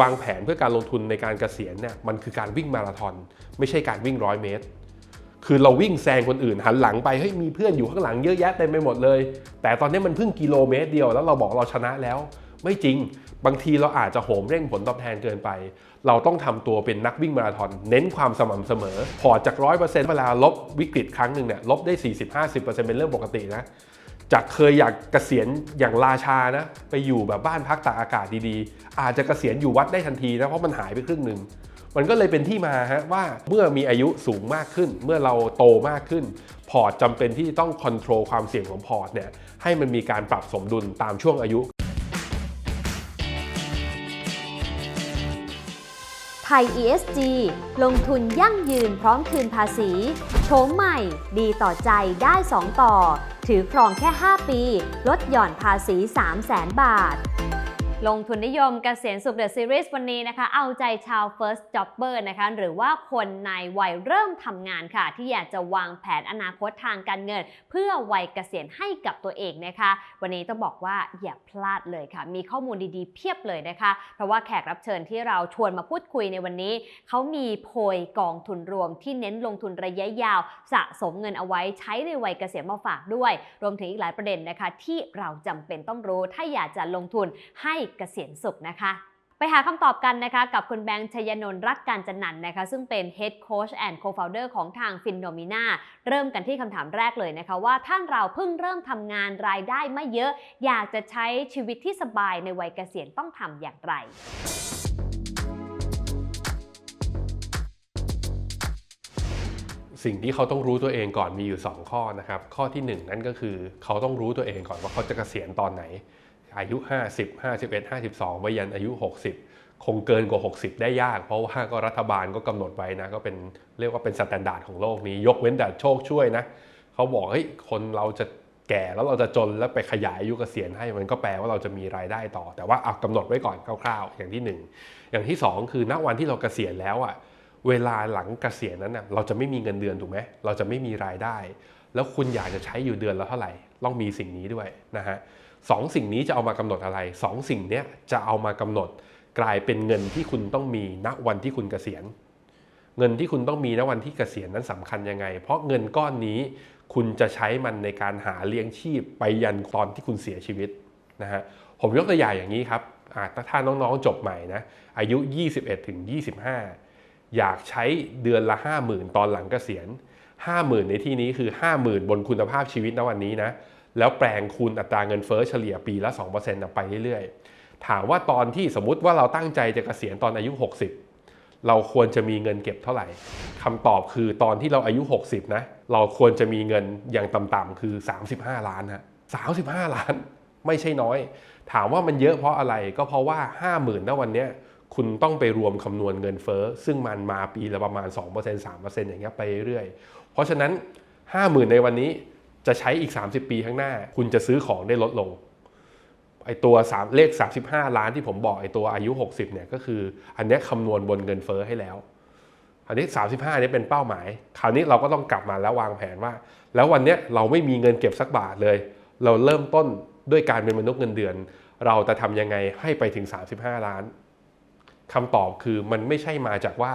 วางแผนเพื่อการลงทุนในการเกษียณเนี่ยมันคือการวิ่งมาราธอนไม่ใช่การวิ่งร้อยเมตร คือเราวิ่งแซงคนอื่นหันหลังไปเฮ้ยมีเพื่อนอยู่ข้างหลังเยอะแยะเต็มไปหมดเลย แต่ตอนนี้มันเพิ่งกิโลเมตรเดียวแล้วเราบอกเราชนะแล้ว ไม่จริง บางทีเราอาจจะโหมเร่งผลตอบแทนเกินไป เราต้องทำตัวเป็นนักวิ่งมาราธอนเน้นความสม่ำเสมอ พอจากร้อยเปอร์เซ็นต์เวลาลบวิกฤตครั้งหนึ่งเนี่ยลบได้40-50%เป็นเรื่องปกตินะ จากเคยอยากเกษียณอย่างราชานะ ไปอยู่แบบบ้านพักตากอากาศดีๆ อาจจะเกษียณอยู่วัดได้ทันทีนะเพราะมันหายไปครึ่งหนึ่งมันก็เลยเป็นที่มาฮะว่าเมื่อมีอายุสูงมากขึ้น เมื่อเราโตมากขึ้น พอร์ตจำเป็นที่ต้องคอนโทรลความเสี่ยงของพอร์ตเนี่ยให้มันมีการปรับสมดุลตามช่วงอายุ ไทย ESG ลงทุนยั่งยืนพร้อมคืนภาษีโฉมใหม่ ดีต่อใจได้ 2 ต่อ ถือครองแค่ 5 ปี ลดหย่อนภาษี 3 0 0แสนบาท ลงทุนนิยมเกษียณสุขเดอะซีรีส์วันนี้นะคะ เอาใจชาว First Jobber นะคะ หรือว่าคนในวัยเริ่มทำงานค่ะ ที่อยากจะวางแผนอนาคตทางการเงิน เพื่อวัยเกษียณให้กับตัวเองนะคะ วันนี้ต้องบอกว่าอย่าพลาดเลยค่ะ มีข้อมูลดีๆ เพียบเลยนะคะ เพราะว่าแขกรับเชิญที่เราชวนมาพูดคุยในวันนี้ เขามีโพยกองทุนรวมที่เน้นลงทุนระยะยาว สะสมเงินเอาไว้ใช้ในวัยเกษียณมาฝากด้วย รวมถึงอีกหลายประเด็นนะคะ ที่เราจำเป็นต้องรู้ถ้าอยากจะลงทุนให้เกษียณสุขนะคะ ไปหาคำตอบกันนะคะ กับคุณแบงค์ชยนนท์รักการจันนันนะคะ ซึ่งเป็น Head Coach and Co-founder ของทาง f i n n o m i n a เริ่มกันที่คำถามแรกเลยนะคะ ว่าท่านเราเพิ่งเริ่มทำงานรายได้ไม่เยอะ อยากจะใช้ชีวิตที่สบายในวัยเกษียณต้องทำอย่างไรสิ่งที่เขาต้องรู้ตัวเองก่อนมีอยู่ 2 ข้อนะครับ ข้อที่ 1 นั่นก็คือเขาต้องรู้ตัวเองก่อนว่าเขาจะเกษียณตอนไหน อายุ 50 51 52 ไปยันอายุ 60 คงเกินกว่า 60 ได้ยาก เพราะว่าก็รัฐบาลก็กำหนดไว้นะ ก็เป็นเรียกว่าเป็นสแตนดาร์ดของโลกนี้ ยกเว้นแต่โชคช่วยนะ เขาบอกเฮ้ยคนเราจะแก่แล้วเราจะจนแล้วไปขยายอายุเกษียณให้มันก็แปลว่าเราจะมีรายได้ต่อ แต่ว่าเอากำหนดไว้ก่อนคร่าวๆ อย่างที่หนึ่งอย่างที่สองคือณวันที่เราเกษียณแล้วอะเวลาหลังเกษียณนั้นนะเราจะไม่มีเงินเดือนถูกไหมเราจะไม่มีรายได้ แล้วคุณอยากจะใช้อยู่เดือนละเท่าไหร่ต้องมีสิ่งนี้ด้วยนะฮะ สองสิ่งนี้จะเอามากำหนดอะไรสองสิ่งเนี้ยจะเอามากำหนด กลายเป็นเงินที่คุณต้องมีณวันที่คุณเกษียณ เงินที่คุณต้องมีณวันที่เกษียณนั้นสำคัญยังไง เพราะเงินก้อนนี้คุณจะใช้มันในการหาเลี้ยงชีพไปยันตอนที่คุณเสียชีวิตนะฮะผมยกตัวอย่างอย่างนี้ครับอ่าถ้าน้องๆจบใหม่นะอายุ 21ถึง25 อยากใช้เดือนละ 50,000 ตอนหลังเกษียณ 50,000 ในที่นี้คือ 50,000 บนคุณภาพชีวิตณวันนี้นะ แล้วแปลงคูณอัตราเงินเฟ้อเฉลี่ยปีละ2%นะไปเรื่อยๆ ถามว่าตอนที่สมมติว่าเราตั้งใจจะเกษียณตอนอายุ 60 เราควรจะมีเงินเก็บเท่าไหร่คำตอบคือตอนที่เราอายุ 60 นะ เราควรจะมีเงินอย่างต่ำๆคือ 35 ล้านฮะ35 ล้าน ไม่ใช่น้อย ถามว่ามันเยอะเพราะอะไรก็เพราะว่า 50,000ณวันเนี้ยคุณต้องไปรวมคำนวณเงินเฟ้อซึ่งมันมาปีละประมาณ 2% 3%อย่างเงี้ยไปเรื่อย เพราะฉะนั้น 50,000 ในวันนี้ จะใช้อีก 30 ปีข้างหน้า คุณจะซื้อของได้ลดลงไอตัว3เลข 35 ล้านที่ผมบอกไอตัวอายุ 60เนี่ยก็คืออันนี้คำนวณบนเงินเฟ้อให้แล้ว อันนี้ 35เนี่ยเป็นเป้าหมาย คราวนี้เราก็ต้องกลับมาแล้ววางแผนว่า แล้ววันเนี้ยเราไม่มีเงินเก็บสักบาทเลย เราเริ่มต้นด้วยการเป็นมนุษย์เงินเดือน เราจะทำยังไงให้ไปถึง 35 ล้านคำตอบคือมันไม่ใช่มาจากว่า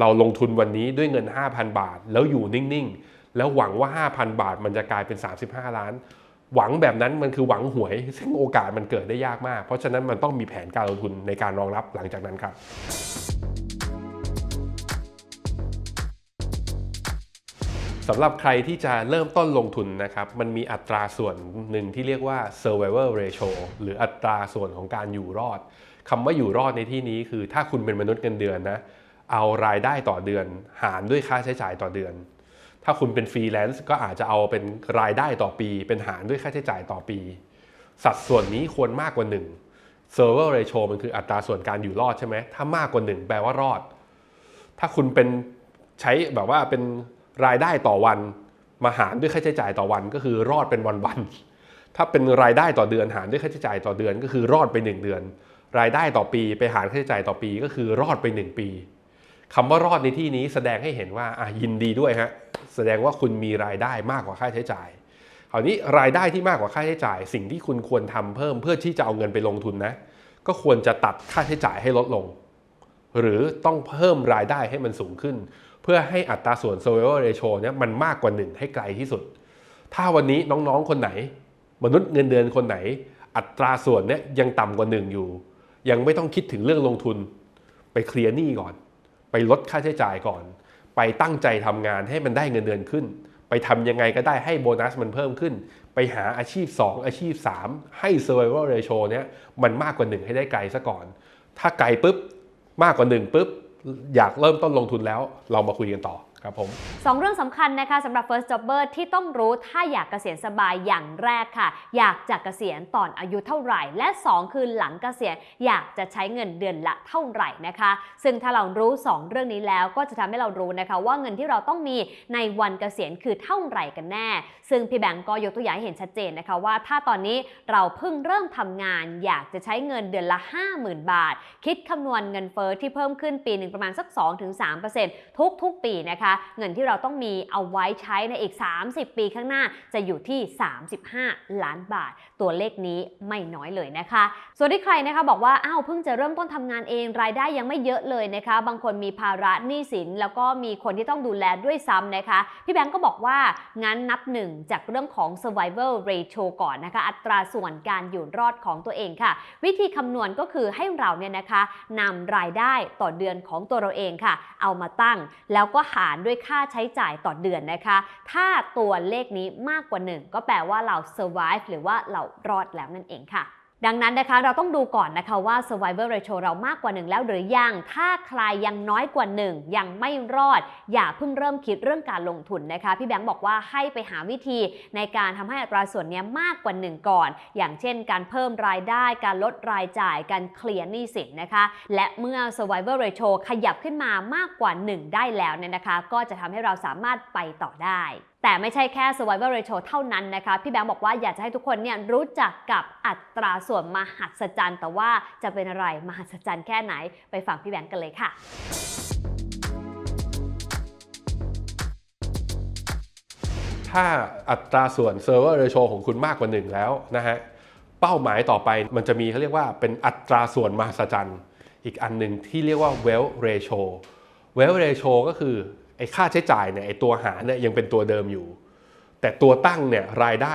เราลงทุนวันนี้ด้วยเงิน 5,000 บาท แล้วอยู่นิ่งๆ แล้วหวังว่า 5,000 บาทมันจะกลายเป็น 35 ล้าน หวังแบบนั้นมันคือหวังหวย ซึ่งโอกาสมันเกิดได้ยากมาก เพราะฉะนั้นมันต้องมีแผนการลงทุนในการรองรับหลังจากนั้นครับสำหรับใครที่จะเริ่มต้นลงทุนนะครับ มันมีอัตราส่วนหนึ่งที่เรียกว่า survival ratio หรืออัตราส่วนของการอยู่รอดคำว่าอยู่รอดในที่นี้คือถ้าคุณเป็นมนุษย์เงินเดือนนะ เอารายได้ต่อเดือน หารด้วยค่าใช้จ่ายต่อเดือน ถ้าคุณเป็นฟรีแลนซ์ก็อาจจะเอาเป็นรายได้ต่อปี เป็นหารด้วยค่าใช้จ่ายต่อปี สัดส่วนนี้ควรมากกว่า1 survival ratio มันคืออัตราส่วนการอยู่รอดใช่ไหมถ้ามากกว่า 1 แปลว่ารอด ถ้าคุณเป็นใช้แบบว่าเป็นรายได้ต่อวันมาหารด้วยค่าใช้จ่ายต่อวันก็คือรอดเป็นวันๆถ้าเป็นรายได้ต่อเดือนหารด้วยค่าใช้จ่ายต่อเดือนก็คือรอดไป 1 เดือน รายได้ต่อปีไปหารค่าใช้จ่ายต่อปีก็คือรอดไป 1 ปี คำว่ารอดในที่นี้แสดงให้เห็นว่าอะยินดีด้วยฮะแสดงว่าคุณมีรายได้มากกว่าค่าใช้จ่ายคราวนี้รายได้ที่มากกว่าค่าใช้จ่าย สิ่งที่คุณควรทำเพิ่มเพื่อที่จะเอาเงินไปลงทุนนะ ก็ควรจะตัดค่าใช้จ่ายให้ลดลง หรือต้องเพิ่มรายได้ให้มันสูงขึ้น เพื่อให้อัตราส่วน survival ratio เนี่ยมันมากกว่า1ให้ไกลที่สุด ถ้าวันนี้น้องๆคนไหน มนุษย์เงินเดือนคนไหน อัตราส่วนเนี่ยยังต่ำกว่า1อยู่ ยังไม่ต้องคิดถึงเรื่องลงทุน ไปเคลียร์หนี้ก่อน ไปลดค่าใช้จ่ายก่อน ไปตั้งใจทำงานให้มันได้เงินเดือนขึ้น ไปทำยังไงก็ได้ให้โบนัสมันเพิ่มขึ้น ไปหาอาชีพ 2 อาชีพ 3 ให้ survival ratio เนี้ยมันมากกว่า 1 ให้ได้ไกลซะก่อน ถ้าไกลปุ๊บมากกว่า1ปุ๊บอยากเริ่มต้นลงทุนแล้วเรามาคุยกันต่อ ครับผมสองเรื่องสำคัญนะคะสำหรับ first jobber ที่ต้องรู้ถ้าอยากเกษียณสบายอย่างแรกค่ะ อยากจะเกษียณตอนอายุเท่าไหร่ และ 2 คือหลังเกษียณอยากจะใช้เงินเดือนละเท่าไหร่นะคะ ซึ่งถ้าเรารู้ 2 เรื่องนี้แล้วก็จะทำให้เรารู้นะคะว่าเงินที่เราต้องมีในวันเกษียณคือเท่าไหร่กันแน่ ซึ่งพี่แบงก์ก็ยกตัวอย่างให้เห็นชัดเจนนะคะว่า ถ้าตอนนี้เราเพิ่งเริ่มทำงาน อยากจะใช้เงินเดือนละ 50,000 บาท คิดคำนวณเงินเฟ้อที่เพิ่มขึ้นปีหนึ่งประมาณสัก 2-3%ทุกๆ ปีนะคะเงินที่เราต้องมีเอาไว้ใช้ในอีก 30 ปีข้างหน้าจะอยู่ที่ 35 ล้านบาท ตัวเลขนี้ไม่น้อยเลยนะคะ ส่วนที่ใครนะคะบอกว่าอ้าวเพิ่งจะเริ่มต้นทำงานเองรายได้ยังไม่เยอะเลยนะคะ บางคนมีภาระหนี้สิน แล้วก็มีคนที่ต้องดูแลด้วยซ้ำนะคะ พี่แบงก์ก็บอกว่างั้นนับหนึ่งจากเรื่องของ survival ratio ก่อนนะคะ อัตราส่วนการอยู่รอดของตัวเองค่ะ วิธีคำนวณก็คือให้เราเนี่ยนะคะนำรายได้ต่อเดือนของตัวเราเองค่ะ เอามาตั้ง แล้วก็หารด้วยค่าใช้จ่ายต่อเดือนนะคะ ถ้าตัวเลขนี้มากกว่า 1 ก็แปลว่าเรา survive หรือว่าเรารอดแล้วนั่นเองค่ะ ดังนั้นนะคะเราต้องดูก่อนนะคะว่า survival ratio เรามากกว่า 1 แล้วหรือยัง ถ้าใครยังน้อยกว่า 1 ยังไม่รอด อย่าเพิ่งเริ่มคิดเรื่องการลงทุนนะคะ พี่แบงค์บอกว่าให้ไปหาวิธีในการทำให้อัตราส่วนนี้มากกว่า 1 ก่อน อย่างเช่น การเพิ่มรายได้ การลดรายจ่าย การเคลียร์หนี้สินนะคะ และเมื่อ survival ratio ขยับขึ้นมามากกว่า 1 ได้แล้วเนี่ยนะคะ ก็จะทำให้เราสามารถไปต่อได้ แต่ไม่ใช่แค่ survival ratio เท่านั้นนะคะ พี่แบงค์บอกว่าอยากจะให้ทุกคนเนี่ยรู้จักกับอัตราส่วนมหัศจรรย์แต่ว่าจะเป็นอะไรมหัศจรรย์แค่ไหนไปฟังพี่แบงค์กันเลยค่ะถ้าอัตราส่วน server ratio ของคุณมากกว่า 1 แล้วนะฮะ เป้าหมายต่อไปมันจะมีเขาเรียกว่าเป็นอัตราส่วนมหัศจรรย์ อีกอันหนึ่งที่เรียกว่า wealth ratio wealth ratio ก็คือ ไอ้ค่าใช้จ่ายเนี่ยไอ้ตัวหารเนี่ยยังเป็นตัวเดิมอยู่ แต่ตัวตั้งเนี่ยรายได้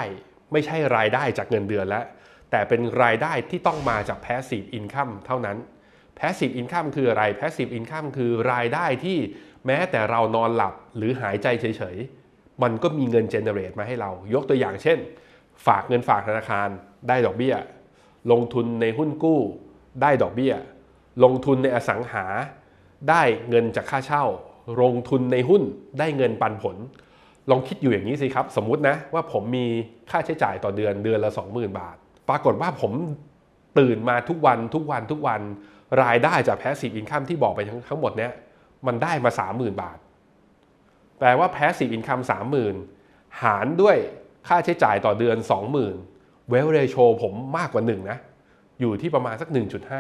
ไม่ใช่รายได้จากเงินเดือนแล้ว แต่เป็นรายได้ที่ต้องมาจาก passive income เท่านั้น passive income คืออะไร passive income คือรายได้ที่แม้แต่เรานอนหลับหรือหายใจเฉยๆ มันก็มีเงิน generate มาให้เรา ยกตัวอย่างเช่น ฝากเงินฝากธนาคารได้ดอกเบี้ย ลงทุนในหุ้นกู้ ได้ดอกเบี้ย ลงทุนในอสังหา ได้เงินจากค่าเช่า ลงทุนในหุ้นได้เงินปันผล ลองคิดอยู่อย่างนี้สิครับ สมมุตินะว่าผมมีค่าใช้จ่ายต่อเดือนเดือนละ 20,000 บาท ปรากฏว่าผมตื่นมาทุกวันทุกวันทุกวันรายได้จาก passive income ที่บอกไปทั้งทั้งหมดเนี้ยมันได้มา 30,000 บาท แปลว่า passive income 30,000 หารด้วยค่าใช้จ่ายต่อเดือน 20,000 wealth ratio ผมมากกว่า 1 นะ อยู่ที่ประมาณสัก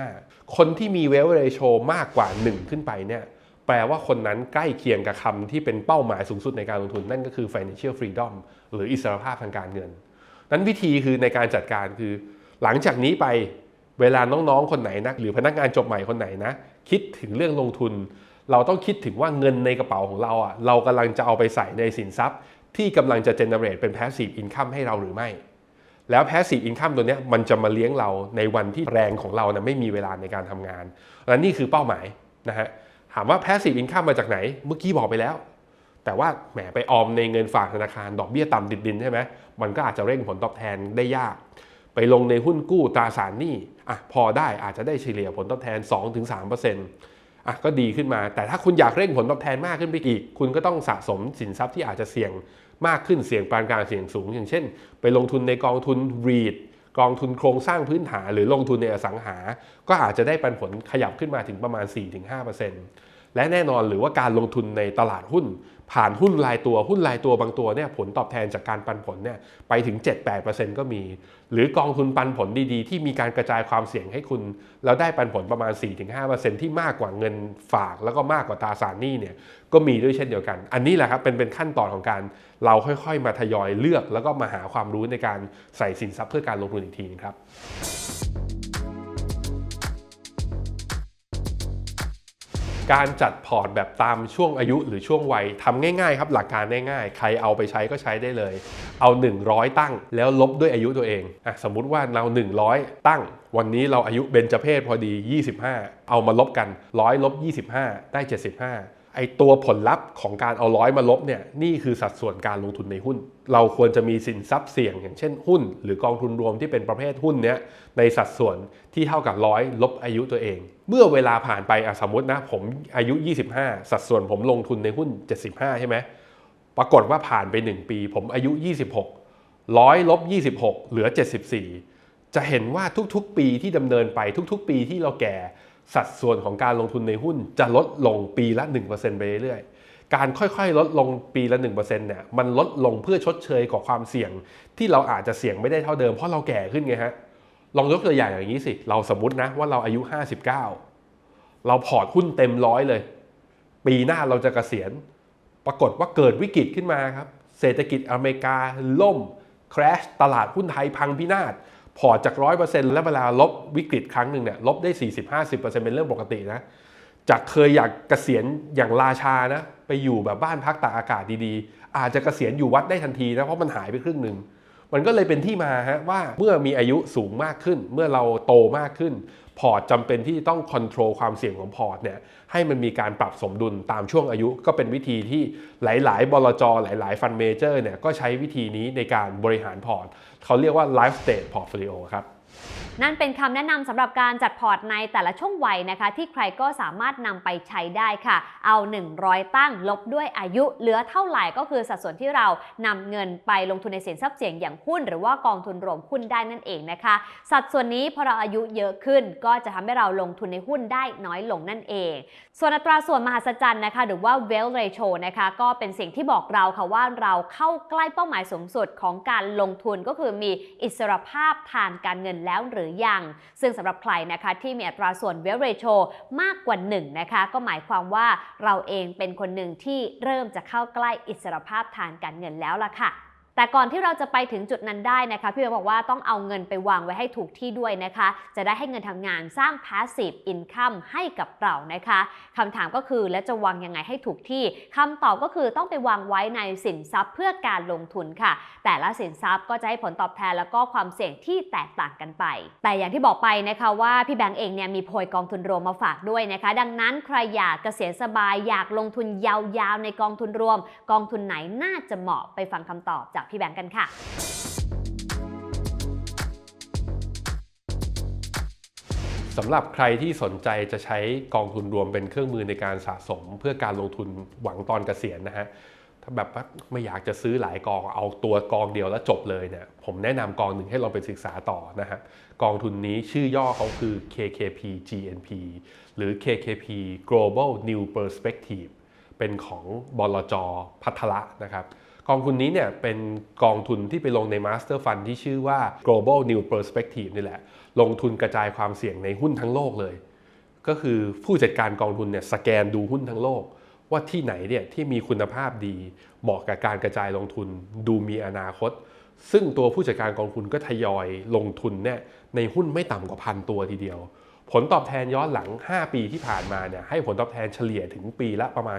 1.5 คนที่มี wealth ratio มากกว่า 1 ขึ้นไปเนี่ย แปลว่าคนนั้นใกล้เคียงกับคำที่เป็นเป้าหมายสูงสุดในการลงทุนนั่นก็คือ financial freedom หรืออิสรภาพทางการเงิน นั้นวิธีคือในการจัดการคือ หลังจากนี้ไปเวลาน้องๆ คนไหนนะหรือพนักงานจบใหม่คนไหนนะ คิดถึงเรื่องลงทุน เราต้องคิดถึงว่าเงินในกระเป๋าของเราอะเรากำลังจะเอาไปใส่ในสินทรัพย์ ที่กำลังจะ generate เป็น passive income ให้เราหรือไม่ แล้ว passive income ตัวนี้มันจะมาเลี้ยงเราในวันที่แรงของเรานะไม่มีเวลาในการทำงานและนี่คือเป้าหมายนะฮะ ถามว่า passive income มาจากไหน เมื่อกี้บอกไปแล้ว แต่ว่าแหมไปออมในเงินฝากธนาคารดอกเบี้ยต่ำติดดินใช่ไหมมันก็อาจจะเร่งผลตอบแทนได้ยาก ไปลงในหุ้นกู้ตราสารหนี้อะพอได้อาจจะได้เฉลี่ยผลตอบแทน 2-3%อะก็ดีขึ้นมา แต่ถ้าคุณอยากเร่งผลตอบแทนมากขึ้นไปอีก คุณก็ต้องสะสมสินทรัพย์ที่อาจจะเสี่ยงมากขึ้นเสี่ยงปานกลางเสี่ยงสูง อย่างเช่น ไปลงทุนในกองทุน REIT กองทุนโครงสร้างพื้นฐานหรือลงทุนในอสังหา ก็อาจจะได้ปันผลขยับขึ้นมาถึงประมาณ 4-5%และแน่นอนหรือว่าการลงทุนในตลาดหุ้น ผ่านหุ้นรายตัวหุ้นรายตัวบางตัวเนี่ยผลตอบแทนจากการปันผลเนี่ยไปถึง 7-8%ก็มี หรือกองทุนปันผลดีๆ ที่มีการกระจายความเสี่ยงให้คุณแล้วได้ปันผลประมาณ 4-5%ที่มากกว่าเงินฝาก แล้วก็มากกว่าตราสารหนี้เนี่ยก็มีด้วยเช่นเดียวกัน อันนี้แหละครับเป็นเป็นขั้นตอนของการ เราค่อยๆ มาทยอยเลือกแล้วก็มาหาความรู้ในการใส่สินทรัพย์เพื่อการลงทุนอีกทีนึงครับการจัดพอร์ตแบบตามช่วงอายุหรือช่วงวัยทำง่ายๆครับหลักการง่ายๆ ใครเอาไปใช้ก็ใช้ได้เลย เอา 100 ตั้งแล้วลบด้วยอายุตัวเองอะสมมุติว่าเรา 100 ตั้ง วันนี้เราอายุเบญจเพศพอดี 25 เอามาลบกัน 100ลบ25 ได้ 75 ไอตัวผลลัพธ์ของการเอาร้อยมาลบเนี่ยนี่คือสัดส่วนการลงทุนในหุ้น เราควรจะมีสินทรัพย์เสี่ยง อย่างเช่นหุ้น หรือกองทุนรวมที่เป็นประเภทหุ้นเนี้ยในสัดส่วนที่เท่ากับร้อยลบอายุตัวเอง เมื่อเวลาผ่านไปอสมมตินะผมอายุ 25 สัดส่วนผมลงทุนในหุ้น 75 ใช่ไหมปรากฏว่าผ่านไป 1 ปี ผมอายุ 26ร้อยลบ26 เหลือ 74 จะเห็นว่าทุกๆ ปีที่ดำเนินไปทุก ๆ ปีที่เราแก่ สัดส่วนของการลงทุนในหุ้นจะลดลงปีละ 1%ไปเรื่อยๆ การค่อยๆ ลดลงปีละ 1%เนี่ยมันลดลงเพื่อชดเชยกับความเสี่ยง ที่เราอาจจะเสี่ยงไม่ได้เท่าเดิมเพราะเราแก่ขึ้นไงฮะ ลองยกตัวอย่างอย่างนี้สิ เราสมมตินะว่าเราอายุ 59 เราพอร์ตหุ้นเต็มร้อยเลย ปีหน้าเราจะเกษียณ ปรากฏว่าเกิดวิกฤตขึ้นมาครับ เศรษฐกิจอเมริกาล่มคราชตลาดหุ้นไทยพังพินาศ พอร์ตจาก 100%แล้วเวลาลบวิกฤตครั้งหนึ่งเนี่ยลบได้ 40-50%เป็นเรื่องปกตินะจากเคยอยากเกษียณอย่างราชานะไปอยู่แบบบ้านพักตากอากาศดีๆ อาจจะเกษียณอยู่วัดได้ทันทีนะเพราะมันหายไปครึ่งหนึ่งมันก็เลยเป็นที่มาฮะว่าเมื่อมีอายุสูงมากขึ้น เมื่อเราโตมากขึ้น พอร์ตจำเป็นที่ต้องคอนโทรลความเสี่ยงของพอร์ตเนี่ยให้มันมีการปรับสมดุลตามช่วงอายุ ก็เป็นวิธีที่หลาย ๆ บลจหลาย ๆ ฟันเมเจอร์เนี่ยก็ใช้วิธีนี้ในการบริหารพอร์ต เขาเรียกว่า life stage portfolio ครับ นั่นเป็นคำแนะนำสำหรับการจัดพอร์ตในแต่ละช่วงวัยนะคะ ที่ใครก็สามารถนำไปใช้ได้ค่ะ เอา 100 ตั้งลบด้วยอายุ เหลือเท่าไหร่ก็คือสัดส่วนที่เรานำเงินไปลงทุนในสินทรัพย์เสี่ยงอย่างหุ้น หรือว่ากองทุนรวมหุ้นได้นั่นเองนะคะ สัดส่วนนี้พอเราอายุเยอะขึ้น ก็จะทำให้เราลงทุนในหุ้นได้น้อยลงนั่นเอง ส่วนอัตราส่วนมหัศจรรย์นะคะ หรือว่า wealth ratio นะคะก็เป็นสิ่งที่บอกเราค่ะว่าเราเข้าใกล้เป้าหมายสูงสุดของการลงทุนก็คือมีอิสรภาพทางการเงินแล้วหรือยัง ซึ่งสำหรับใครนะคะที่มีอัตราส่วนเวลเรโชมากกว่า1นะคะก็หมายความว่าเราเองเป็นคนหนึ่งที่เริ่มจะเข้าใกล้อิสรภาพทางการเงินแล้วล่ะค่ะ แต่ก่อนที่เราจะไปถึงจุดนั้นได้นะคะ พี่เบบอกว่าต้องเอาเงินไปวางไว้ให้ถูกที่ด้วยนะคะ จะได้ให้เงินทำงานสร้าง passive income ให้กับเรานะคะคำถามก็คือแล้วจะวางยังไงให้ถูกที่คำตอบก็คือต้องไปวางไว้ในสินทรัพย์เพื่อการลงทุนค่ะ แต่ละสินทรัพย์ก็จะให้ผลตอบแทนแล้วก็ความเสี่ยงที่แตกต่างกันไป แต่อย่างที่บอกไปนะคะว่าพี่แบงก์เองเนี่ยมีโพยกองทุนรวมมาฝากด้วยนะคะ ดังนั้นใครอยากเกษียณสบายอยากลงทุนยาวๆ ในกองทุนรวม กองทุนไหนน่าจะเหมาะไปฟังคำตอบจากพี่แบงก์กันค่ะสำหรับใครที่สนใจจะใช้กองทุนรวมเป็นเครื่องมือในการสะสม เพื่อการลงทุนหวังตอนเกษียณนะฮะถ้าแบบว่าไม่อยากจะซื้อหลายกองเอาตัวกองเดียวแล้วจบเลยเนี่ยผมแนะนำกองหนึ่งให้ลองไปศึกษาต่อนะฮะกองทุนนี้ชื่อย่อเขาคือ KKP GNP หรือ KKP Global New Perspective เป็นของบลจพัทละนะครับ องทุนนี้เนี่ยเป็นกองทุนที่ไปลงใน Master Fund ที่ชื่อว่า Global New Perspective นี่แหละ ลงทุนกระจายความเสี่ยงในหุ้นทั้งโลกเลย ก็คือผู้จัดการกองทุนเนี่ยสแกนดูหุ้นทั้งโลก ว่าที่ไหนเนี่ยที่มีคุณภาพดีเหมาะกับการกระจายลงทุนดูมีอนาคต ซึ่งตัวผู้จัดการกองทุนก็ทยอยลงทุนเนี่ยในหุ้นไม่ต่ำกว่าพันตัวทีเดียว ผลตอบแทนย้อนหลัง 5 ปีที่ผ่านมาเนี่ยให้ผลตอบแทนเฉลี่ยถึงปีละประมาณ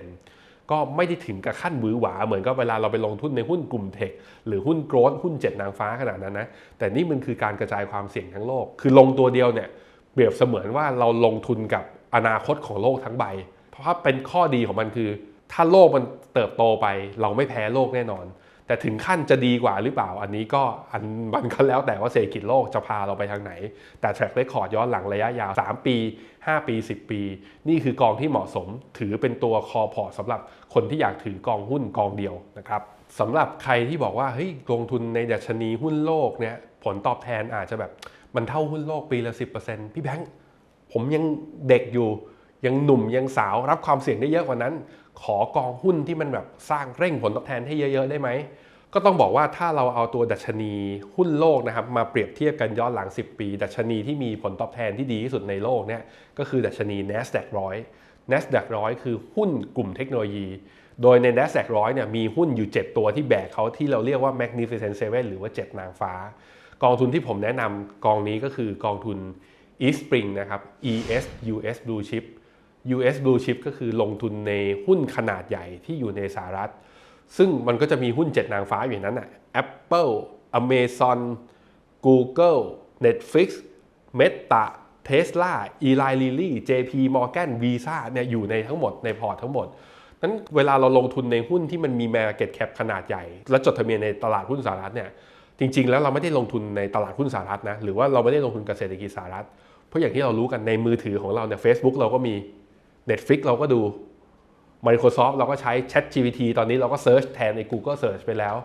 12% ก็ไม่ได้ถึงกับขั้นหวือหวา เหมือนกับเวลาเราไปลงทุนในหุ้นกลุ่มเทคหรือหุ้นโกลด์หุ้นเจ็ดนางฟ้าขนาดนั้นนะแต่นี่มันคือการกระจายความเสี่ยงทั้งโลก คือลงตัวเดียวเนี่ยเปรียบเสมือนว่าเราลงทุนกับอนาคตของโลกทั้งใบ เพราะว่าเป็นข้อดีของมันคือ ถ้าโลกมันเติบโตไป เราไม่แพ้โลกแน่นอน แต่ถึงขั้นจะดีกว่าหรือเปล่า อันนี้ก็อันมันก็แล้วแต่ว่าเศรษฐกิจโลกจะพาเราไปทางไหน แต่ track record ย้อนหลังระยะยาว 3 ปี 5 ปี 10 ปี นี่คือกองที่เหมาะสมถือเป็นตัวคอพอร์ตสำหรับคนที่อยากถือกองหุ้นกองเดียวนะครับสำหรับใครที่บอกว่าเฮ้ยลงทุนในดัชนีหุ้นโลกเนี่ยผลตอบแทนอาจจะแบบมันเท่าหุ้นโลกปีละ 10%พี่แบงค์ผมยังเด็กอยู่ยังหนุ่มยังสาวรับความเสี่ยงได้เยอะกว่านั้น ขอกองหุ้นที่มันแบบสร้างเร่งผลตอบแทนให้เยอะ ๆ ได้ไหม ก็ต้องบอกว่าถ้าเราเอาตัวดัชนีหุ้นโลกนะครับมาเปรียบเทียบกันย้อนหลัง 10 ปี ดัชนีที่มีผลตอบแทนที่ดีที่สุดในโลกเนี่ยก็คือดัชนี NASDAQ 100 NASDAQ 100 คือหุ้นกลุ่มเทคโนโลยี โดยใน NASDAQ 100เนี่ยมีหุ้นอยู่ 7 ตัวที่แบกเขาที่เราเรียกว่า Magnificent Seven หรือว่า 7 นางฟ้า กองทุนที่ผมแนะนำกองนี้ก็คือกองทุน e Spring นะครับ ES US Blue Chip US Blue Chip ก็คือลงทุนในหุ้นขนาดใหญ่ที่อยู่ในสหรัฐ ซึ่งมันก็จะมีหุ้น 7 นางฟ้าอยู่นั้นอะ Apple Amazon Google Netflix Meta Tesla Eli Lilly JP Morgan Visa เนี่ยอยู่ในทั้งหมดในพอร์ตทั้งหมดนั้นเวลาเราลงทุนในหุ้นที่มันมี market cap ขนาดใหญ่ และจดทะเบียนในตลาดหุ้นสหรัฐเนี่ยจริง ๆ แล้วเราไม่ได้ลงทุนในตลาดหุ้นสหรัฐนะหรือว่าเราไม่ได้ลงทุนกับเศรษฐกิจสหรัฐเพราะอย่างที่เรารู้กันในมือถือของเราเนี่ย Facebook เราก็มี Netflix เราก็ดู Microsoft เราก็ใช้ Chat GPT ตอนนี้เราก็ Search แทนใน Google Search ไปแล้ว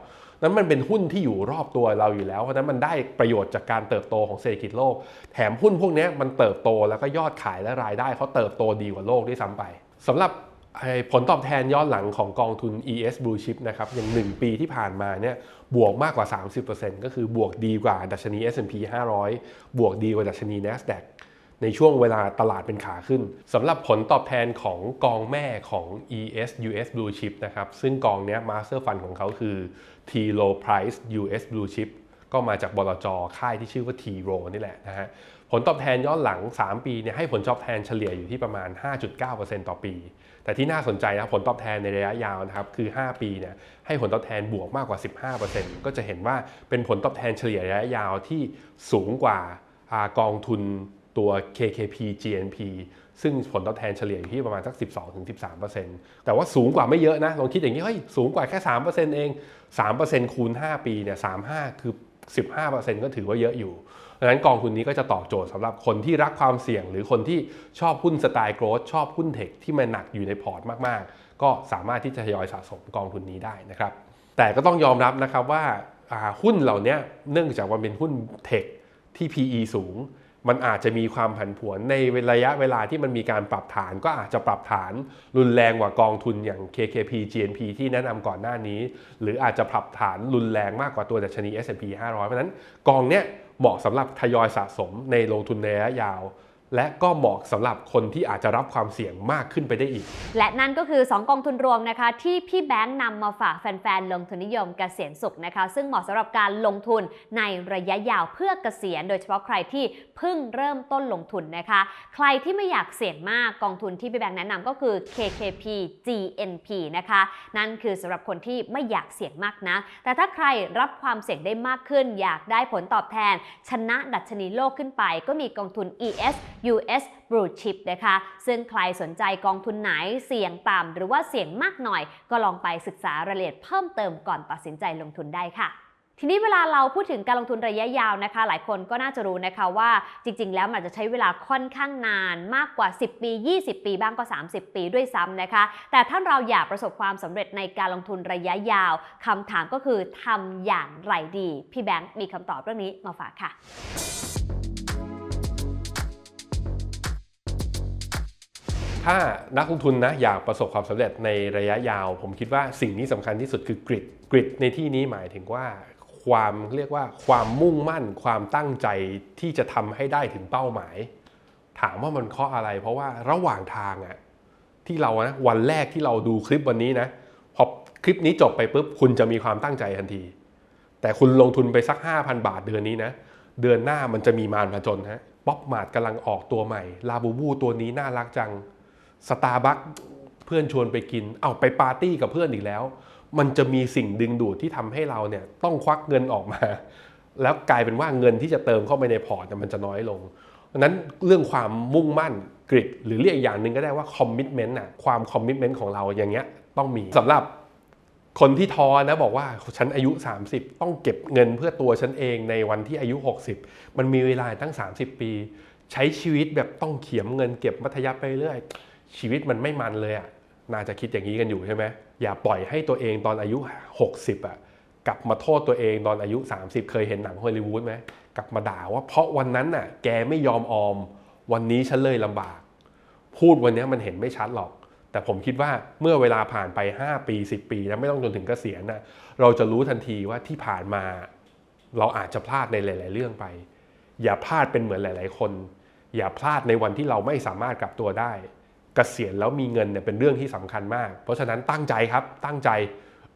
นั้นมันเป็นหุ้นที่อยู่รอบตัวเราอยู่แล้ว เพราะฉะนั้นมันได้ประโยชน์จากการเติบโตของเศรษฐกิจโลก แถมหุ้นพวกนี้มันเติบโตแล้วก็ยอดขายและรายได้เขาเติบโตดีกว่าโลกด้วยซ้ำไปสำหรับผลตอบแทนย้อนหลังของกองทุน ES Blue Chip นะครับอย่าง 1 ปีที่ผ่านมาเนี่ยบวกมากกว่า 30%ก็คือบวกดีกว่าดัชนี S&P 500 บวกดีกว่าดัชนี NASDAQ ในช่วงเวลาตลาดเป็นขาขึ้นสำหรับผลตอบแทนของกองแม่ของ ES US Blue Chip นะครับซึ่งกองนี้ Master Fund ของเขาคือ T Low Price US Blue Chip ก็มาจากบลจค่ายที่ชื่อว่า T Row นี่แหละนะฮะผลตอบแทนย้อนหลัง 3 ปีเนี่ยให้ผลตอบแทนเฉลี่ยอยู่ที่ประมาณ 5.9%ต่อปี แต่ที่น่าสนใจนะผลตอบแทนในระยะยาวนะครับคือ 5 ปีเนี่ยให้ผลตอบแทนบวกมากกว่า 15%ก็จะเห็นว่าเป็นผลตอบแทนเฉลี่ยระยะยาวที่สูงกว่าอากองทุน ตัว KKP GNP ซึ่งผลตอบแทนเฉลี่ยอยู่ที่ประมาณสัก 12-13%แต่ว่าสูงกว่าไม่เยอะนะ ลองคิดอย่างนี้ เฮ้ย สูงกว่าแค่ 3%เอง 3%คูณ 5 ปีเนี่ย35 คือ 15%ก็ถือว่าเยอะอยู่ดังนั้นกองทุนนี้ก็จะตอบโจทย์สำหรับคนที่รักความเสี่ยง หรือคนที่ชอบหุ้นสไตล์โกรทชอบหุ้นเทคที่มันหนักอยู่ในพอร์ตมากๆ ก็สามารถที่จะทยอยสะสมกองทุนนี้ได้นะครับ แต่ก็ต้องยอมรับนะครับว่าหุ้นเหล่านี้เนื่องจากว่าเป็นหุ้นเทคที่ PE สูง มันอาจจะมีความผันผวนในระยะเวลาที่มันมีการปรับฐาน ก็อาจจะปรับฐานรุนแรงกว่ากองทุนอย่าง KKP GNP ที่แนะนำก่อนหน้านี้ หรืออาจจะปรับฐานรุนแรงมากกว่าตัวดัชนี S&P 500 เพราะนั้นกองเนี้ยเหมาะสำหรับทยอยสะสมในลงทุนในระยะยาว และก็เหมาะสำหรับคนที่อาจจะรับความเสี่ยงมากขึ้นไปได้อีก และนั่นก็คือ 2 กองทุนรวมนะคะ ที่พี่แบงค์นำมาฝากแฟนๆลงทุนนิยมเกษียณสุขนะคะ ซึ่งเหมาะสำหรับการลงทุนในระยะยาวเพื่อเกษียณ โดยเฉพาะใครที่เพิ่งเริ่มต้นลงทุนนะคะ ใครที่ไม่อยากเสี่ยงมากกองทุนที่พี่แบงค์แนะนำก็คือ KKP GNP นะคะ นั่นคือสำหรับคนที่ไม่อยากเสี่ยงมากนะ แต่ถ้าใครรับความเสี่ยงได้มากขึ้น อยากได้ผลตอบแทน ชนะดัชนีโลกขึ้นไป ก็มีกองทุน ES US Blue Chip นะคะ ซึ่งใครสนใจกองทุนไหนเสี่ยงต่ำหรือว่าเสี่ยงมากหน่อย ก็ลองไปศึกษารายละเอียดเพิ่มเติมก่อนตัดสินใจลงทุนได้ค่ะทีนี้เวลาเราพูดถึงการลงทุนระยะยาวนะคะ หลายคนก็น่าจะรู้นะคะว่าจริง ๆ แล้วมันจจะใช้เวลาค่อนข้างนานมากกว่า 10 ปี 20 ปีบ้างก็ 30 ปีด้วยซ้ำนะคะ แต่ถ้าเราอยากประสบความสำเร็จในการลงทุนระยะยาวคำถามก็คือทำอย่างไรดี พี่แบงค์มีคำตอบเรื่องนี้มาฝากค่ะ ถ้านักลงทุนนะอยากประสบความสำเร็จในระยะยาว ผมคิดว่าสิ่งที่สำคัญที่สุดคือกริดกริดในที่นี้หมายถึงว่าความเรียกว่าความมุ่งมั่นความตั้งใจที่จะทำให้ได้ถึงเป้าหมาย ถามว่ามันเพราะอะไร เพราะว่าระหว่างทางอะที่เรานะวันแรกที่เราดูคลิปวันนี้นะพอคลิปนี้จบไปปุ๊บคุณจะมีความตั้งใจทันที แต่คุณลงทุนไปสัก 5,000 บาทเดือนนี้นะเดือนหน้ามันจะมีมารผจญฮะป๊อปมาดกำลังออกตัวใหม่ลาบูบูตัวนี้น่ารักจัง สตาร์บัคเพื่อนชวนไปกิน เอาไปปาร์ตี้กับเพื่อนอีกแล้ว มันจะมีสิ่งดึงดูดที่ทำให้เราเนี่ยต้องควักเงินออกมา แล้วกลายเป็นว่าเงินที่จะเติมเข้าไปในพอร์ตมันจะน้อยลงดังนั้นเรื่องความมุ่งมั่นกริดหรือเรียกอย่างหนึ่งก็ได้ว่าคอมมิชเมนต์อะความคอมมิชเมนต์ของเราอย่างเงี้ยต้องมีสำหรับคนที่ท้อนะบอกว่าฉันอายุ 30 ต้องเก็บเงินเพื่อตัวฉันเองในวันที่อายุ 60 มันมีเวลาตั้ง 30 ปี ใช้ชีวิตแบบต้องเขียมเงินเก็บมัธยัไปเรื่อย ชีวิตมันไม่มันเลยอะ่ะน่าจะคิดอย่างนี้กันอยู่ใช่ไหมอย่าปล่อยให้ตัวเองตอนอายุ 60อะกลับมาโทษตัวเองตอนอายุ 30 เคยเห็นหนังฮอลลีวูดไหมกลับมาด่าว่าเพราะวันนั้นน่ะแกไม่ยอมออม วันนี้ฉันเลยลำบาก พูดวันนี้มันเห็นไม่ชัดหรอก แต่ผมคิดว่าเมื่อเวลาผ่านไป 5 ปี 10 ปี แล้วไม่ต้องจนถึงเกษียณนะเราจะรู้ทันทีว่าที่ผ่านมา เราอาจจะพลาดในหลาย ๆ เรื่องไป อย่าพลาดเป็นเหมือนหลาย ๆ คน อย่าพลาดในวันที่เราไม่สามารถกลับตัวได้ กษียณแล้วมีเงินเนี่ยเป็นเรื่องที่สำคัญมาก เพราะฉะนั้นตั้งใจครับตั้งใจ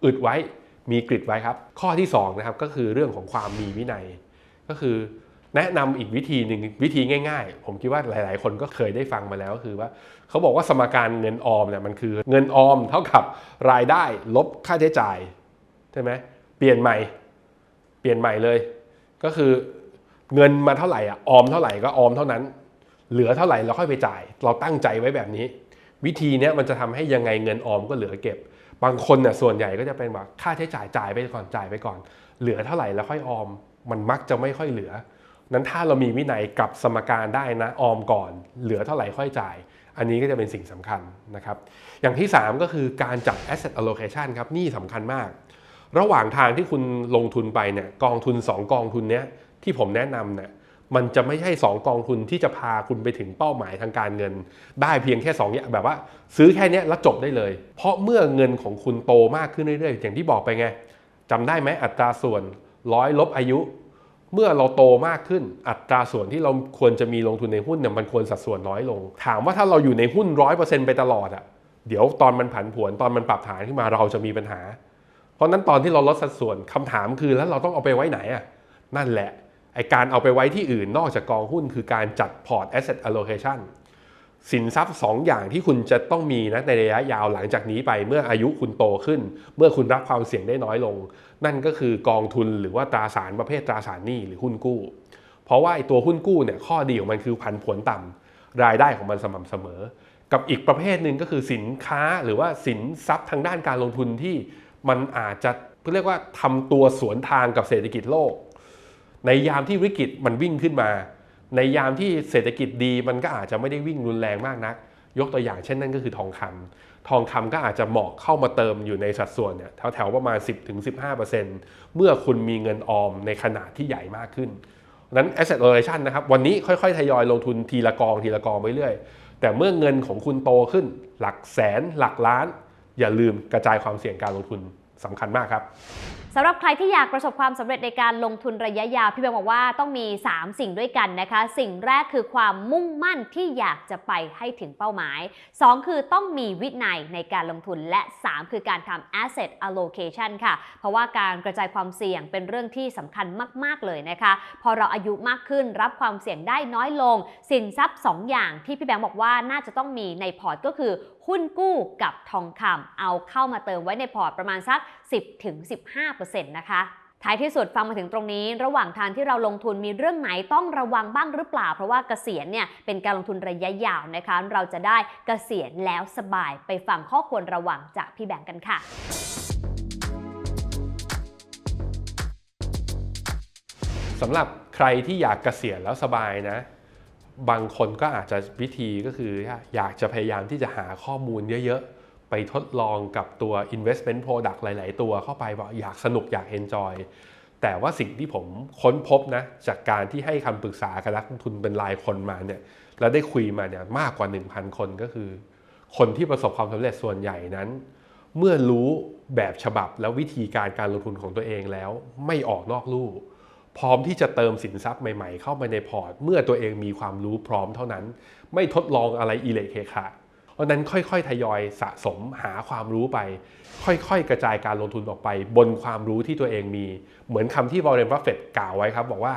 อึดไว้มีกริดไว้ครับ ข้อที่2นะครับก็คือเรื่องของความมีวินัย ก็คือแนะนำอีกวิธีหนึ่งวิธีง่าย ๆ ผมคิดว่าหลาย ๆ คนก็เคยได้ฟังมาแล้วก็คือว่าเขาบอกว่าสมการเงินออมเนี่ยมันคือเงินออมเท่ากับรายได้ลบค่าใช้จ่ายใช่ไหมเปลี่ยนใหม่ เปลี่ยนใหม่เลย ก็คือเงินมาเท่าไหร่อะออมเท่าไหร่ก็ออมเท่านั้น เหลือเท่าไหร่เราค่อยไปจ่าย เราตั้งใจไว้แบบนี้ วิธีนี้มันจะทำให้ยังไงเงินออมก็เหลือเก็บ บางคนเนี่ยส่วนใหญ่ก็จะเป็นแบบค่าใช้จ่ายจ่ายไปก่อนจ่ายไปก่อน เหลือเท่าไหร่แล้วค่อยออม มันมักจะไม่ค่อยเหลือ นั้นถ้าเรามีวินัยกับสมการได้นะออมก่อน เหลือเท่าไหร่ค่อยจ่าย อันนี้ก็จะเป็นสิ่งสำคัญนะครับ อย่างที่ 3 ก็คือการจัด asset allocation ครับนี่สำคัญมาก ระหว่างทางที่คุณลงทุนไปเนี่ยกองทุน 2 กองทุนเนี้ยที่ผมแนะนำเนี่ย มันจะไม่ใช่ 2 กองทุนที่จะพาคุณไปถึงเป้าหมายทางการเงิน ได้เพียงแค่2อย่างแบบว่า ซื้อแค่นี้แล้วจบได้เลย เพราะเมื่อเงินของคุณโตมากขึ้นเรื่อยๆ อย่างที่บอกไปไงจำได้ไหมอัตราส่วนร้อยลบอายุ เมื่อเราโตมากขึ้นอัตราส่วนที่เราควรจะมีลงทุนในหุ้นเนี่ยมันควรสัดส่วนน้อยลง ถามว่าถ้าเราอยู่ในหุ้นร้อยเปอร์เซ็นต์ไปตลอดอะ่ะเดี๋ยวตอนมันผันผวนตอนมันปรับฐานขึ้นมาเราจะมีปัญหา เพราะนั้นตอนที่เราลดสัดส่วนคำถามคือแล้วเราต้องเอาไปไว้ไหนอะ่ะนั่นแหละ ไอการเอาไปไว้ที่อื่นนอกจากกองหุ้นคือการจัดพอร์ต asset allocation สินทรัพย์ 2 อย่างที่คุณจะต้องมีนะในระยะยาวหลังจากนี้ไปเมื่ออายุคุณโตขึ้น เมื่อคุณรับความเสี่ยงได้น้อยลง นั่นก็คือกองทุนหรือว่าตราสารประเภทตราสารหนี้หรือหุ้นกู้ เพราะว่าไอ้ตัวหุ้นกู้เนี่ยข้อดีของมันคือผันผวนต่ำรายได้ของมันสม่ำเสมอ กับอีกประเภทหนึ่งก็คือสินค้าหรือว่าสินทรัพย์ทางด้านการลงทุนที่มันอาจจะเรียกว่าทำตัวสวนทางกับเศรษฐกิจโลก ในยามที่วิกฤตมันวิ่งขึ้นมา ในยามที่เศรษฐกิจดีมันก็อาจจะไม่ได้วิ่งรุนแรงมากนัก ยกตัวอย่างเช่นนั่นก็คือทองคำทองคำก็อาจจะเหมาะเข้ามาเติมอยู่ในสัดส่วนเนี่ยแถวๆประมาณ 10-15%เมื่อคุณมีเงินออมในขนาดที่ใหญ่มากขึ้นนั้น asset allocation นะครับวันนี้ค่อยๆ ทยอยลงทุนทีละกองทีละกองไปเรื่อยแต่เมื่อเงินของคุณโตขึ้น หลักแสนหลักล้าน อย่าลืมกระจายความเสี่ยงการลงทุนสำคัญมากครับสำหรับใครที่อยากประสบความสำเร็จในการลงทุนระยะยาว พี่แบงค์บอกว่าต้องมี 3 สิ่งด้วยกันนะคะ สิ่งแรกคือความมุ่งมั่นที่อยากจะไปให้ถึงเป้าหมาย 2 คือต้องมีวินัยในการลงทุนและ 3 คือการทำ asset allocation ค่ะ เพราะว่าการกระจายความเสี่ยงเป็นเรื่องที่สำคัญมาก ๆ เลยนะคะ พอเราอายุมากขึ้นรับความเสี่ยงได้น้อยลง สินทรัพย์ 2 อย่างที่พี่แบงค์บอกว่าน่าจะต้องมีในพอร์ตก็คือหุ้นกู้กับทองคำเอาเข้ามาเติมไว้ในพอร์ตประมาณสัก 10-15%นะคะท้ายที่สุดฟังมาถึงตรงนี้ ระหว่างทางที่เราลงทุนมีเรื่องไหนต้องระวังบ้างหรือเปล่า เพราะว่าเกษียณเนี่ยเป็นการลงทุนระยะยาวนะคะ เราจะได้เกษียณแล้วสบายไปฟังข้อควรระวังจากพี่แบงค์กันค่ะสำหรับใครที่อยากเกษียณแล้วสบายนะ บางคนก็อาจจะวิธีก็คืออยากจะพยายามที่จะหาข้อมูลเยอะๆ ไปทดลองกับตัว investment product หลาย ๆ ตัวเข้าไปบอกอยากสนุกอยาก enjoy แต่ว่าสิ่งที่ผมค้นพบนะจากการที่ให้คำปรึกษากับนักลงทุนเป็นรายคนมาเนี่ยแล้วได้คุยมาเนี่ยมากกว่า 1,000 คนก็คือ คนที่ประสบความสำเร็จส่วนใหญ่นั้น เมื่อรู้แบบฉบับแล้ววิธีการการลงทุนของตัวเองแล้ว ไม่ออกนอกลู่ พร้อมที่จะเติมสินทรัพย์ใหม่ๆ เข้ามาในพอร์ต เมื่อตัวเองมีความรู้พร้อมเท่านั้น ไม่ทดลองอะไรอิเล็กเคคะเพราะนั้นค่อยๆ ทยอยสะสมหาความรู้ไป ค่อยๆ กระจายการลงทุนออกไป บนความรู้ที่ตัวเองมี เหมือนคำที่วอร์เรนบัฟเฟตต์กล่าวไว้ครับ บอกว่า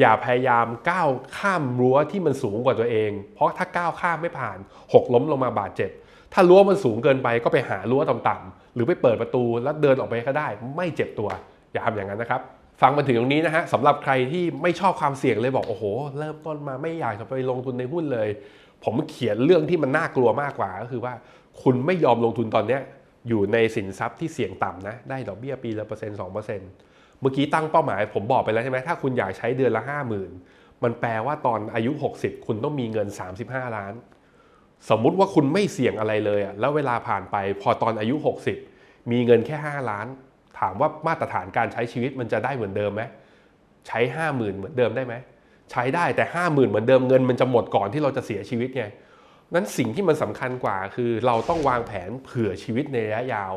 อย่าพยายามก้าวข้ามรั้วที่มันสูงกว่าตัวเอง เพราะถ้าก้าวข้ามไม่ผ่าน หกล้มลงมาบาดเจ็บ ถ้ารั้วมันสูงเกินไปก็ไปหารั้วต่ำๆหรือไปเปิดประตูแล้วเดินออกไปก็ได้ ไม่เจ็บตัว อย่าทำอย่างนั้นนะครับ ฟังมาถึงตรงนี้นะฮะสำหรับใครที่ไม่ชอบความเสี่ยงเลยบอกโอ้โห เริ่มต้นมาไม่อยากจะไปลงทุนในหุ้นเลย ผมเขียนเรื่องที่มันน่ากลัวมากกว่าก็คือว่าคุณไม่ยอมลงทุนตอนเนี้ยอยู่ในสินทรัพย์ที่เสี่ยงต่ำนะได้ดอกเบี้ยปีละเปอร์เซ็นต์สองเปอร์เซ็นต์เมื่อกี้ตั้งเป้าหมาย ผมบอกไปแล้วใช่ไหมถ้าคุณอยากใช้เดือนละห้าหมื่นมันแปลว่าตอนอายุ 60 คุณต้องมีเงิน 35 ล้าน สมมุติว่าคุณไม่เสี่ยงอะไรเลยอะแล้วเวลาผ่านไปพอตอนอายุ 60 มีเงินแค่ 5 ล้าน ถามว่ามาตรฐานการใช้ชีวิตมันจะได้เหมือนเดิมไหมใช้ 5 0,000 เหมือนเดิมได้ไหมใช้ได้แต่ 5 0,000 เหมือนเดิมเงินมันจะหมดก่อนที่เราจะเสียชีวิตไงนั้นสิ่งที่มันสำคัญกว่าคือเราต้องวางแผนเผื่อชีวิตในระยะยาว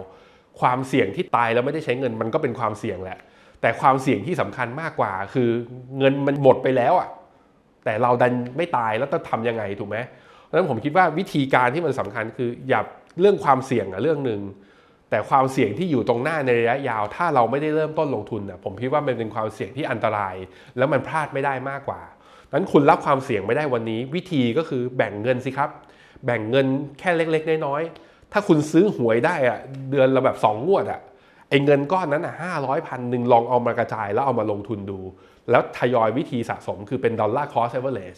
ความเสี่ยงที่ตายแล้วไม่ได้ใช้เงินมันก็เป็นความเสี่ยงแหละ แต่ความเสี่ยงที่สำคัญมากกว่า คือเงินมันหมดไปแล้วอะแต่เราดันไม่ตายแล้วจะทำยังไงถูกไหมเพราะฉะนั้นผมคิดว่าวิธีการที่มันสำคัญคืออย่าเรื่องความเสี่ยงอะเรื่องหนึ่ง แต่ความเสี่ยงที่อยู่ตรงหน้าในระยะยาว ถ้าเราไม่ได้เริ่มต้นลงทุนนะผมคิดว่ามันเป็นความเสี่ยงที่อันตราย แล้วมันพลาดไม่ได้มากกว่านั้นคุณรับความเสี่ยงไม่ได้วันนี้ วิธีก็คือแบ่งเงินสิครับ แบ่งเงินแค่เล็กๆน้อยๆถ้าคุณซื้อหวยได้อะเดือนละแบบสองงวดอะไอ้เงินก้อนนั้นอะห้าร้อยพันหนึ่งลองเอามากระจายแล้วเอามาลงทุนดู แล้วทยอยวิธีสะสมคือเป็นดอลลาร์คอสเอเวอร์เรจ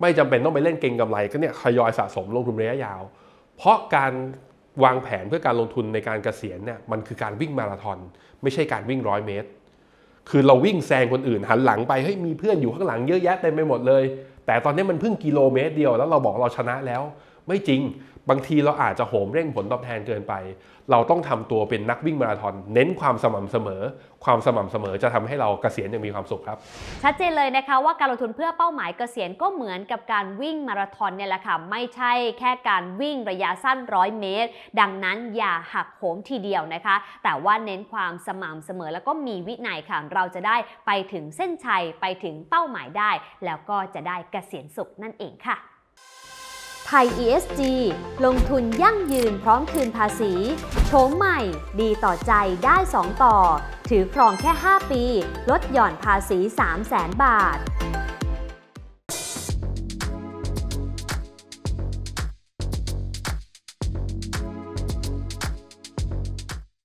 ไม่จำเป็นต้องไปเล่นเก็งกำไรก็เนี่ยทยอยสะสมลงทุนระยะยาว เพราะการ วางแผนเพื่อการลงทุนในการเกษียณเนี่ยมันคือการวิ่งมาราธอนไม่ใช่การวิ่งร้อยเมตร คือเราวิ่งแซงคนอื่นหันหลังไปเฮ้ยมีเพื่อนอยู่ข้างหลังเยอะแยะเต็มไปหมดเลย แต่ตอนนี้มันเพิ่งกิโลเมตรเดียวแล้วเราบอกเราชนะแล้ว ไม่จริง บางทีเราอาจจะโหมเร่งผลตอบแทนเกินไป เราต้องทำตัวเป็นนักวิ่งมาราธอนเน้นความสม่ำเสมอ ความสม่ำเสมอจะทำให้เราเกษียณอย่างมีความสุขครับ ชัดเจนเลยนะคะว่าการลงทุนเพื่อเป้าหมายเกษียณก็เหมือนกับการวิ่งมาราธอนเนี่ยแหละค่ะไม่ใช่แค่การวิ่งระยะสั้นร้อยเมตร ดังนั้นอย่าหักโหมทีเดียวนะคะ แต่ว่าเน้นความสม่ำเสมอแล้วก็มีวินัยค่ะเราจะได้ไปถึงเส้นชัยไปถึงเป้าหมายได้ แล้วก็จะได้เกษียณสุขนั่นเองค่ะ ไทย ESG ลงทุนยั่งยืนพร้อมคืนภาษีโฉมใหม่ ดีต่อใจได้ 2 ต่อ ถือครองแค่ 5 ปี ลดหย่อนภาษี 3 0 0แสนบาท